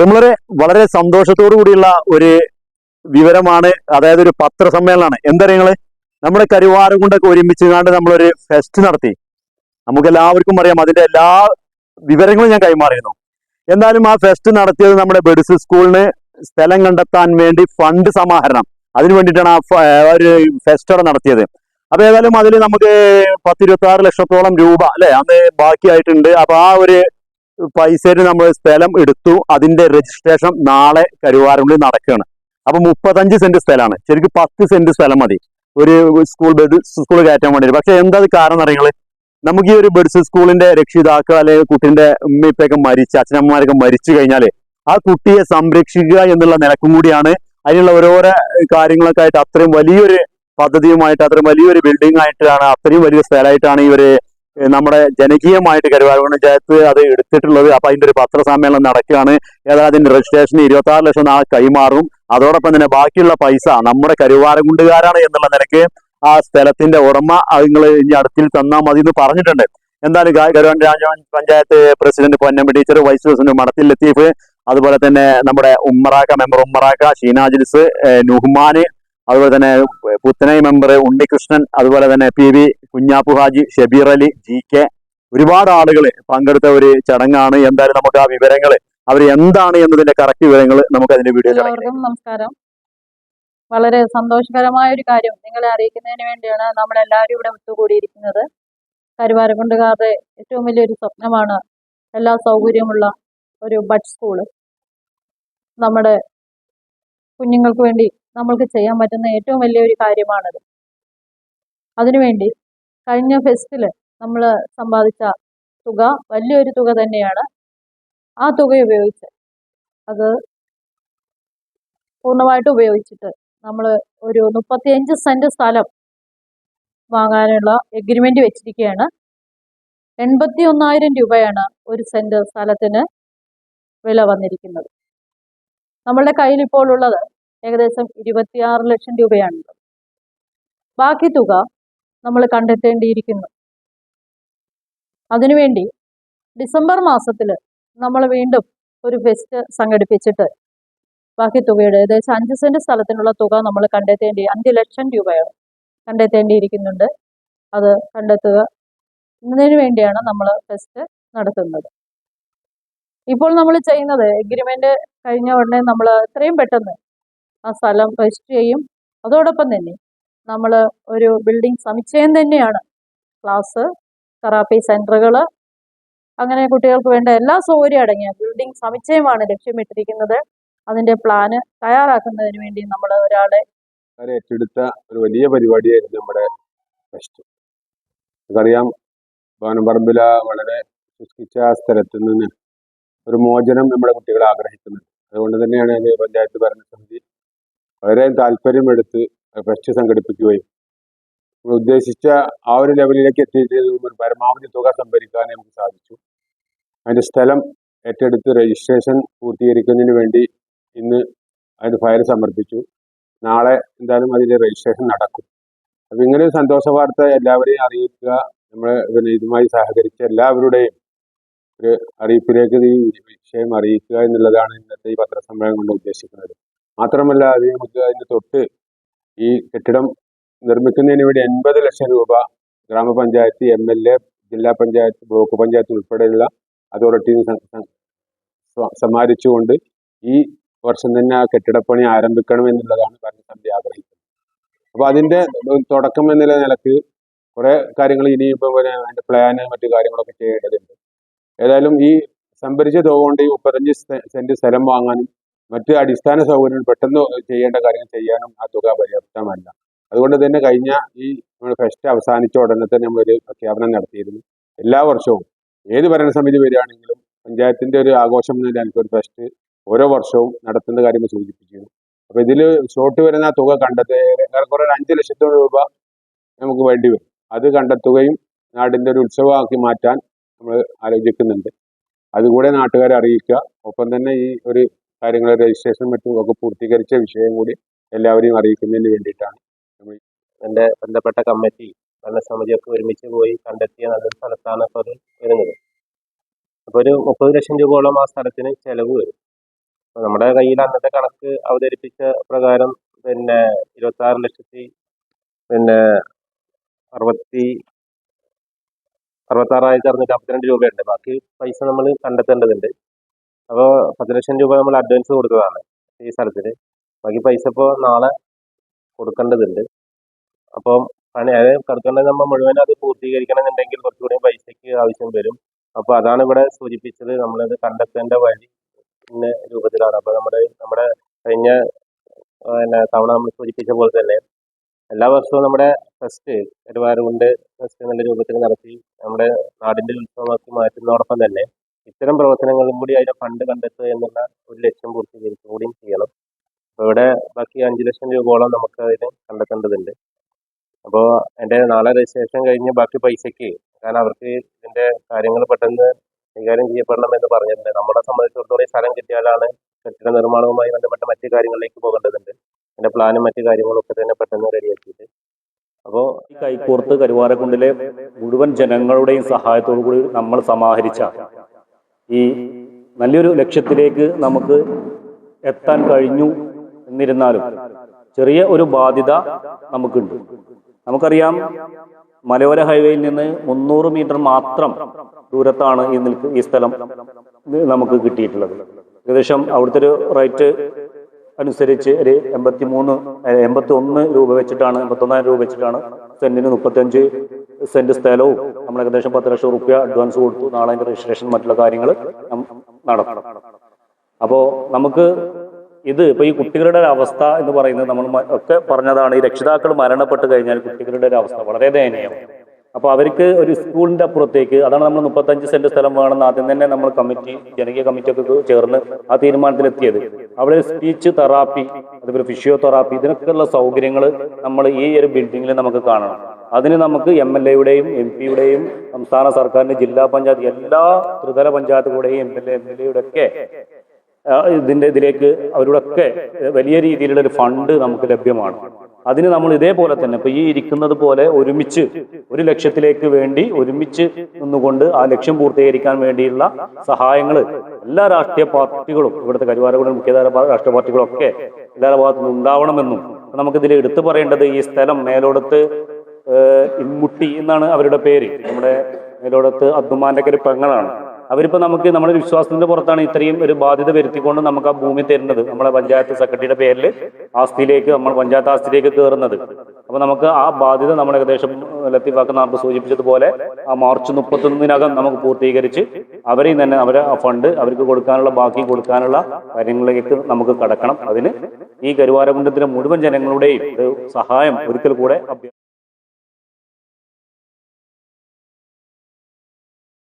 പ്രിമുളരെ വളരെ സന്തോഷത്തോടു കൂടിയുള്ള ഒരു വിവരമാണ് അതായത് ഒരു പത്രസമ്മേളനമാണ്. എന്താ നിങ്ങൾ? നമ്മുടെ കരുവാരം കൊണ്ടൊക്കെ ഒരുമിച്ച് കണ്ട് നമ്മളൊരു ഫെസ്റ്റ് നടത്തി. നമുക്ക് എല്ലാവർക്കും അറിയാം അതിന്റെ എല്ലാ വിവരങ്ങളും ഞാൻ കൈമാറിയിരുന്നു. എന്നാലും ആ ഫെസ്റ്റ് നടത്തിയത് നമ്മുടെ ബെഡ്സ് സ്കൂളിന് സ്ഥലം കണ്ടെത്താൻ വേണ്ടി ഫണ്ട് സമാഹരണം. അതിനു വേണ്ടിയിട്ടാണ് ആ ഒരു ഫെസ്റ്റ് അവിടെ നടത്തിയത്. അപ്പൊ ഏതായാലും അതിൽ നമുക്ക് പത്തിരുപത്തി ആറ് ലക്ഷത്തോളം രൂപ അല്ലെ? അന്ന് ബാക്കിയായിട്ടുണ്ട്. അപ്പൊ ആ ഒരു പൈസയിൽ നമ്മൾ സ്ഥലം എടുത്തു അതിന്റെ രജിസ്ട്രേഷൻ നാളെ കരുവാരുള്ളിൽ നടക്കുകയാണ് അപ്പൊ മുപ്പത്തഞ്ച് സെന്റ് സ്ഥലമാണ് ശരിക്കും പത്ത് സെന്റ് സ്ഥലം മതി. ഒരു സ്കൂൾ ബെഡ് സ്കൂൾ കയറ്റാൻ വേണ്ടി പക്ഷെ എന്താ കാരണം അറിയങ്ങൾ നമുക്ക് ഈ ഒരു ബെഡ്സ് സ്കൂളിന്റെ രക്ഷിതാക്കൾ അല്ലെങ്കിൽ കുട്ടിന്റെ ഉമ്മയിപ്പൊക്കെ മരിച്ച് അച്ഛനമ്മമാരൊക്കെ മരിച്ചു കഴിഞ്ഞാൽ ആ കുട്ടിയെ സംരക്ഷിക്കുക എന്നുള്ള നിലക്കും കൂടിയാണ് അതിനുള്ള ഓരോരോ കാര്യങ്ങളൊക്കെ ആയിട്ട് അത്രയും വലിയൊരു പദ്ധതിയുമായിട്ട് അത്രയും വലിയൊരു ബിൽഡിംഗ് ആയിട്ടാണ് അത്രയും വലിയ സ്ഥലമായിട്ടാണ് ഇവർ നമ്മുടെ ജനകീയമായിട്ട് കരുവാരൂർ പഞ്ചായത്ത് അത് എടുത്തിട്ടുള്ളത് അപ്പൊ അതിന്റെ ഒരു പത്രസമ്മേളനം നടക്കുകയാണ്. ഏതായാലും അതിന്റെ രജിസ്ട്രേഷൻ ഇരുപത്തി ആറ് ലക്ഷം നാളെ കൈമാറും. അതോടൊപ്പം തന്നെ ബാക്കിയുള്ള പൈസ നമ്മുടെ കരുവാരകുണ്ടുകാരാണ് എന്നുള്ള നിലയ്ക്ക് ആ സ്ഥലത്തിന്റെ ഉടമ നിങ്ങൾ ഇനി അടുത്തിൽ തന്നാൽ മതി എന്ന് പറഞ്ഞിട്ടുണ്ട്. എന്തായാലും കരുവാൻ രാജ panchayat president Ponnambi teacher vice president Madathil Latheef അതുപോലെ തന്നെ നമ്മുടെ ഉമ്മറാക്ക മെമ്പർ ഉമ്മറാക്ക ഷീനാജിൽസ് നുഹ്മാന് അതുപോലെ തന്നെ പുത്തനൈ മെമ്പർ ഉണ്ണികൃഷ്ണൻ അതുപോലെ തന്നെ P V Kunhappu Haji Shabeer Ali G K. ഒരുപാട് ആളുകൾ പങ്കെടുത്ത ഒരു ചടങ്ങാണ്. എന്തായാലും നമുക്ക് ആ വിവരങ്ങൾ അവർ എന്താണ് എന്നതിന്റെ കറക്റ്റ് വിവരങ്ങൾ നമുക്ക് അതിന്റെ വീഡിയോ നമസ്കാരം. വളരെ സന്തോഷകരമായ ഒരു കാര്യം നിങ്ങളെ അറിയിക്കുന്നതിന് വേണ്ടിയാണ് നമ്മൾ എല്ലാവരും ഇവിടെ ഒത്തുകൂടിയിരിക്കുന്നത്. കരുവാരക്കുണ്ടുകാരുടെ ഏറ്റവും വലിയൊരു സ്വപ്നമാണ് എല്ലാ സൗകര്യമുള്ള ഒരു ബഡ് സ്കൂൾ. നമ്മുടെ കുഞ്ഞുങ്ങൾക്ക് വേണ്ടി നമ്മൾക്ക് ചെയ്യാൻ പറ്റുന്ന ഏറ്റവും വലിയൊരു കാര്യമാണത്. അതിനുവേണ്ടി കഴിഞ്ഞ ഫെസ്റ്റിൽ നമ്മൾ സമ്പാദിച്ച തുക വലിയൊരു തുക തന്നെയാണ് ആ തുക ഉപയോഗിച്ച് അത് പൂർണമായിട്ട് ഉപയോഗിച്ചിട്ട് നമ്മൾ ഒരു മുപ്പത്തിയഞ്ച് സെന്റ് സ്ഥലം വാങ്ങാനുള്ള എഗ്രിമെന്റ് വെച്ചിരിക്കുകയാണ് എൺപത്തി ഒന്നായിരം രൂപയാണ് ഒരു സെന്റ് സ്ഥലത്തിന് വില വന്നിരിക്കുന്നത്. നമ്മളുടെ കയ്യിൽ ഇപ്പോൾ ഉള്ളത് ഏകദേശം ഇരുപത്തിയാറ് ലക്ഷം രൂപയാണ് ബാക്കി തുക നമ്മൾ കണ്ടെത്തേണ്ടിയിരിക്കുന്നു. അതിനുവേണ്ടി ഡിസംബർ മാസത്തിൽ നമ്മൾ വീണ്ടും ഒരു ഫെസ്റ്റ് സംഘടിപ്പിച്ചിട്ട് ബാക്കി തുകയുടെ ഏകദേശം അഞ്ച് സെന്റ് സ്ഥലത്തിനുള്ള തുക നമ്മൾ കണ്ടെത്തേണ്ടി അഞ്ച് ലക്ഷം രൂപയാണ് കണ്ടെത്തേണ്ടിയിരിക്കുന്നുണ്ട്. അത് കണ്ടെത്തുക. എന്നതിനു വേണ്ടിയാണ് നമ്മൾ ഫെസ്റ്റ് നടത്തുന്നത്. ഇപ്പോൾ നമ്മൾ ചെയ്യുന്നത് എഗ്രിമെന്റ് കഴിഞ്ഞ ഉടനെ നമ്മൾ എത്രയും പെട്ടെന്ന് ആ സ്ഥലം രജിസ്റ്റർ ചെയ്യും. അതോടൊപ്പം തന്നെ നമ്മൾ ഒരു ബിൽഡിംഗ് സമുച്ചയം തന്നെയാണ്. ക്ലാസ് തെറാപ്പി സെന്ററുകൾ അങ്ങനെ കുട്ടികൾക്ക് വേണ്ട എല്ലാ സൗകര്യം അടങ്ങിയ ബിൽഡിംഗ് സമുച്ചയമാണ് ലക്ഷ്യമിട്ടിരിക്കുന്നത്. അതിന്റെ പ്ലാന് തയ്യാറാക്കുന്നതിന് വേണ്ടി നമ്മൾ ഒരാളെ ഏറ്റെടുത്ത ഒരു വലിയ പരിപാടിയായിരുന്നു നമ്മുടെ ഫെസ്റ്റ് നമുക്കറിയാം വാനമ്പറമ്പില വളരെ ശുഷ്കിച്ച സ്ഥലത്ത് നിന്ന് ഒരു മോചനം നമ്മുടെ കുട്ടികൾ ആഗ്രഹിക്കുന്നുണ്ട്. അതുകൊണ്ട് തന്നെയാണ് പഞ്ചായത്ത് ഭരണസമിതി വളരെ താല്പര്യമെടുത്ത് ഫെസ്റ്റ് സംഘടിപ്പിക്കുകയും ഉദ്ദേശിച്ച ആ ഒരു ലെവലിലേക്ക് എത്തിയിട്ട് പരമാവധി തുക സംഭരിക്കാൻ നമുക്ക് സാധിച്ചു. അതിന്റെ സ്ഥലം ഏറ്റെടുത്ത് രജിസ്ട്രേഷൻ പൂർത്തീകരിക്കുന്നതിന് വേണ്ടി ഇന്ന് അതിന് ഫയൽ സമർപ്പിച്ചു. നാളെ എന്തായാലും അതിന്റെ രജിസ്ട്രേഷൻ നടക്കും. അപ്പം ഇങ്ങനെ ഒരു സന്തോഷ വാർത്ത എല്ലാവരെയും അറിയിക്കുക നമ്മൾ പിന്നെ ഇതുമായി സഹകരിച്ച എല്ലാവരുടെയും ഒരു അറിയിപ്പിലേക്ക് ഈ വിഷയം അറിയിക്കുക എന്നുള്ളതാണ് ഇന്നത്തെ ഈ പത്രസമ്മേളനം കൊണ്ട് ഉദ്ദേശിക്കുന്നത്. മാത്രമല്ല നമുക്ക് അതിന്റെ തൊട്ട് ഈ കെട്ടിടം നിർമ്മിക്കുന്നതിന് വേണ്ടി എൺപത് ലക്ഷം രൂപ ഗ്രാമപഞ്ചായത്ത് എം എൽ എ ജില്ലാ പഞ്ചായത്ത് ബ്ലോക്ക് പഞ്ചായത്ത് ഉൾപ്പെടെയുള്ള അതോറിറ്റിയിൽ സമാരിച്ചുകൊണ്ട് ഈ വർഷം തന്നെ ആ കെട്ടിടപ്പണി ആരംഭിക്കണം എന്നുള്ളതാണ് ഭരണസമിതി ആഗ്രഹിക്കുന്നത്. അപ്പോൾ അതിന്റെ തുടക്കം എന്നുള്ള നിലയ്ക്ക് കുറെ കാര്യങ്ങൾ ഇനിയിപ്പോ അതിന്റെ പ്ലാന് മറ്റു കാര്യങ്ങളൊക്കെ ചെയ്യേണ്ടതുണ്ട്. ഏതായാലും ഈ സംഭരിച്ച തുക കൊണ്ട് ഈ മുപ്പത്തഞ്ച് സെന്റ് സ്ഥലം വാങ്ങാനും മറ്റ് അടിസ്ഥാന സൗകര്യങ്ങൾ പെട്ടെന്ന് ചെയ്യേണ്ട കാര്യങ്ങൾ ചെയ്യാനും ആ തുക പര്യാപ്തമല്ല. അതുകൊണ്ട് തന്നെ കഴിഞ്ഞ ഈ നമ്മൾ ഫെസ്റ്റ് അവസാനിച്ച ഉടനെ തന്നെ നമ്മളൊരു പ്രഖ്യാപനം നടത്തിയിരുന്നു. എല്ലാ വർഷവും ഏത് ഭരണസമിതി വരികയാണെങ്കിലും പഞ്ചായത്തിന്റെ ഒരു ആഘോഷം എന്ന നിലയ്ക്ക് ഒരു ഫെസ്റ്റ് ഓരോ വർഷവും നടത്തുന്ന കാര്യം സൂചിപ്പിക്കുന്നു അപ്പൊ ഇതിൽ ഷോർട്ട് വരുന്ന തുക കണ്ടെത്തി ഏറെക്കുറെ ഒരു അഞ്ച് ലക്ഷത്തോളം രൂപ നമുക്ക് വേണ്ടി വരും. അത് കണ്ടെത്തുകയും നാടിന്റെ ഒരു ഉത്സവമാക്കി മാറ്റാൻ നമ്മൾ ആലോചിക്കുന്നുണ്ട്. അതുകൂടെ നാട്ടുകാരെ അറിയിക്കുക. ഒപ്പം തന്നെ ഈ ഒരു കാര്യങ്ങൾ രജിസ്ട്രേഷൻ മറ്റും ഒക്കെ പൂർത്തീകരിച്ച വിഷയം കൂടി എല്ലാവരെയും അറിയിക്കുന്നതിന് വേണ്ടിയിട്ടാണ്. എന്റെ ബന്ധപ്പെട്ട കമ്മിറ്റി ഭരണസമിതിയൊക്കെ ഒരുമിച്ച് പോയി കണ്ടെത്തിയ നല്ലൊരു സ്ഥലത്താണ് ഇപ്പോൾ അത് വരുന്നത്. അപ്പോൾ ഒരു മുപ്പത് ലക്ഷം രൂപയോളം ആ സ്ഥലത്തിന് ചെലവ് വരും. അപ്പോൾ നമ്മുടെ കയ്യിൽ അന്നത്തെ കണക്ക് അവതരിപ്പിച്ച പ്രകാരം പിന്നെ ഇരുപത്തി ആറ് ലക്ഷത്തി പിന്നെ അറുപത്തി അറുപത്തി ആറായിരത്തി അറുന്നൂറ്റി അമ്പത്തിരണ്ട് രൂപയുണ്ട്. ബാക്കി പൈസ നമ്മൾ കണ്ടെത്തേണ്ടതുണ്ട്. അപ്പോൾ പത്ത് ലക്ഷം രൂപ നമ്മൾ അഡ്വാൻസ് കൊടുത്തതാണ് ഈ സ്ഥലത്തിന് ബാക്കി പൈസ ഇപ്പോൾ നാളെ കൊടുക്കേണ്ടതുണ്ട്. അപ്പം പണി അതായത് കൊടുക്കേണ്ടത് നമ്മൾ മുഴുവൻ അത് പൂർത്തീകരിക്കണമെന്നുണ്ടെങ്കിൽ കുറച്ചുകൂടി പൈസയ്ക്ക് ആവശ്യം വരും. അപ്പോൾ അതാണ് ഇവിടെ സൂചിപ്പിച്ചത്. നമ്മളത് കണ്ടെത്തേണ്ട വഴി ഇന്ന രൂപത്തിലാണ്. അപ്പോൾ നമ്മുടെ നമ്മുടെ കഴിഞ്ഞ പിന്നെ തവണ നമ്മൾ സൂചിപ്പിച്ച പോലെ തന്നെ എല്ലാ വർഷവും നമ്മുടെ ഫെസ്റ്റ് കരുവാരുകൊണ്ട് ഫെസ്റ്റ് എന്നുള്ള രൂപത്തിൽ നടത്തി നമ്മുടെ നാടിന്റെ ഉത്സവമാക്കി മാറ്റുന്നതോടൊപ്പം തന്നെ ഇത്തരം പ്രവർത്തനങ്ങളും കൂടി അതിന്റെ ഫണ്ട് കണ്ടെത്തുക എന്നുള്ള ഒരു ലക്ഷ്യം പൂർത്തീകരിക്കുകയും ചെയ്യണം. അപ്പോൾ ഇവിടെ ബാക്കി അഞ്ച് ലക്ഷം രൂപയോളം നമുക്ക് അതിന് കണ്ടെത്തേണ്ടതുണ്ട്. അപ്പോൾ എന്റെ നാളെ രജിസ്ട്രേഷൻ കഴിഞ്ഞ് ബാക്കി പൈസയ്ക്ക് കാരണം അവർക്ക് ഇതിന്റെ കാര്യങ്ങൾ പെട്ടെന്ന് കൈകാര്യം ചെയ്യപ്പെടണം എന്ന് പറഞ്ഞിട്ടുണ്ട്. നമ്മളെ സംബന്ധിച്ചിടത്തോളം ഈ സ്ഥലം കിട്ടിയാലാണ് കെട്ടിട നിർമ്മാണവുമായി ബന്ധപ്പെട്ട മറ്റു കാര്യങ്ങളിലേക്ക് പോകേണ്ടതുണ്ട്. എന്റെ പ്ലാനും മറ്റു കാര്യങ്ങളൊക്കെ തന്നെ പെട്ടെന്ന് റെഡിയാക്കിയിട്ട്. അപ്പോൾ ഈ കൈക്കോർത്ത് കരുവാരക്കുണ്ടിലെ മുഴുവൻ ജനങ്ങളുടെയും സഹായത്തോടു കൂടി നമ്മൾ സമാഹരിച്ച ഈ നല്ലൊരു ലക്ഷ്യത്തിലേക്ക് നമുക്ക് എത്താൻ കഴിഞ്ഞു എന്നിരുന്നാലും ചെറിയ ഒരു ബാധ്യത നമുക്കുണ്ട്. നമുക്കറിയാം മലയോര ഹൈവേയിൽ നിന്ന് മുന്നൂറ് മീറ്റർ മാത്രം ദൂരത്താണ് ഈ നിൽക്ക് ഈ സ്ഥലം നമുക്ക് കിട്ടിയിട്ടുള്ളത്. ഏകദേശം അവിടുത്തെ ഒരു റേറ്റ് അനുസരിച്ച് ഒരു എൺപത്തി മൂന്ന് എൺപത്തി ഒന്ന് രൂപ വെച്ചിട്ടാണ് എൺപത്തി ഒന്നായിരം രൂപ വെച്ചിട്ടാണ് സെന്റിന് മുപ്പത്തഞ്ച് സെന്റ് സ്ഥലവും നമ്മൾ ഏകദേശം പത്ത് ലക്ഷം റുപ്യ അഡ്വാൻസ് കൊടുത്തു. നാളെ അതിന്റെ രജിസ്ട്രേഷൻ മറ്റുള്ള കാര്യങ്ങൾ നടത്തണം അപ്പോൾ നമുക്ക് ഇത് ഇപ്പൊ ഈ കുട്ടികളുടെ ഒരു അവസ്ഥ എന്ന് പറയുന്നത് നമ്മൾ ഒക്കെ പറഞ്ഞതാണ്. ഈ രക്ഷിതാക്കൾ മരണപ്പെട്ട് കഴിഞ്ഞാൽ കുട്ടികളുടെ ഒരു അവസ്ഥ വളരെ ദയനീയമാണ് അപ്പൊ അവർക്ക് ഒരു സ്കൂളിന്റെ അപ്പുറത്തേക്ക് അതാണ് നമ്മൾ മുപ്പത്തഞ്ച് സെന്റ് സ്ഥലം വേണമെന്ന് ആദ്യം തന്നെ നമ്മൾ കമ്മിറ്റി ജനകീയ കമ്മിറ്റി ഒക്കെ ചേർന്ന് ആ തീരുമാനത്തിലെത്തിയത്. അവിടെ സ്പീച്ച് തെറാപ്പി അതുപോലെ ഫിസിയോതെറാപ്പി ഇതിനൊക്കെയുള്ള സൗകര്യങ്ങൾ നമ്മൾ ഈ ഒരു ബിൽഡിങ്ങിൽ നമുക്ക് കാണണം. അതിന് നമുക്ക് എം എൽ എയുടെയും എം പിയുടെയും സംസ്ഥാന സർക്കാരിന്റെ ജില്ലാ പഞ്ചായത്ത് എല്ലാ ത്രിതല പഞ്ചായത്തുകളുടെയും M L A M L എയുടെ ഒക്കെ ഇതിന്റെ ഇതിലേക്ക് അവരോടൊക്കെ വലിയ രീതിയിലുള്ള ഒരു ഫണ്ട് നമുക്ക് ലഭ്യമാണ്. അതിന് നമ്മൾ ഇതേപോലെ തന്നെ ഇപ്പൊ ഈ ഇരിക്കുന്നത് പോലെ ഒരുമിച്ച് ഒരു ലക്ഷ്യത്തിലേക്ക് വേണ്ടി ഒരുമിച്ച് നിന്നുകൊണ്ട് ആ ലക്ഷ്യം പൂർത്തീകരിക്കാൻ വേണ്ടിയുള്ള സഹായങ്ങൾ എല്ലാ രാഷ്ട്രീയ പാർട്ടികളും ഇവിടുത്തെ കരുവാരകുടൻ മുഖ്യധാര രാഷ്ട്രീയ പാർട്ടികളൊക്കെ എല്ലാവരുടെ ഭാഗത്തു നിന്ന് ഉണ്ടാവണമെന്നും നമുക്കിതിൽ എടുത്തു പറയേണ്ടത് ഈ സ്ഥലം മേലോടത്ത് ഇമ്മുട്ടി എന്നാണ് അവരുടെ പേര്. നമ്മുടെ മേലോടത്ത് അബ്ദുമാന്റെ ഒക്കെ ഒരു പെങ്ങളാണ്. അവരിപ്പോൾ നമുക്ക് നമ്മുടെ വിശ്വാസത്തിന്റെ പുറത്താണ് ഇത്രയും ഒരു ബാധ്യത വരുത്തിക്കൊണ്ട് നമുക്ക് ആ ഭൂമി തരുന്നത്. നമ്മളെ പഞ്ചായത്ത് സെക്രട്ടറിയുടെ പേരിൽ ആസ്തിയിലേക്ക് നമ്മൾ പഞ്ചായത്ത് ആസ്തിയിലേക്ക് കയറുന്നത്. അപ്പോൾ നമുക്ക് ആ ബാധ്യത നമ്മൾ ഏകദേശം ലത്തീഫാക്ക് നാർത്ത് സൂചിപ്പിച്ചതുപോലെ ആ മാർച്ച് മുപ്പത്തൊന്നിനകം നമുക്ക് പൂർത്തീകരിച്ച് അവരെയും തന്നെ അവരെ ആ ഫണ്ട് അവർക്ക് കൊടുക്കാനുള്ള ബാക്കി കൊടുക്കാനുള്ള കാര്യങ്ങളിലേക്ക് നമുക്ക് കടക്കണം. അതിന് ഈ കരുവാരകുണ്ടത്തിലെ മുഴുവൻ ജനങ്ങളുടെയും സഹായം ഒരിക്കൽ കൂടെ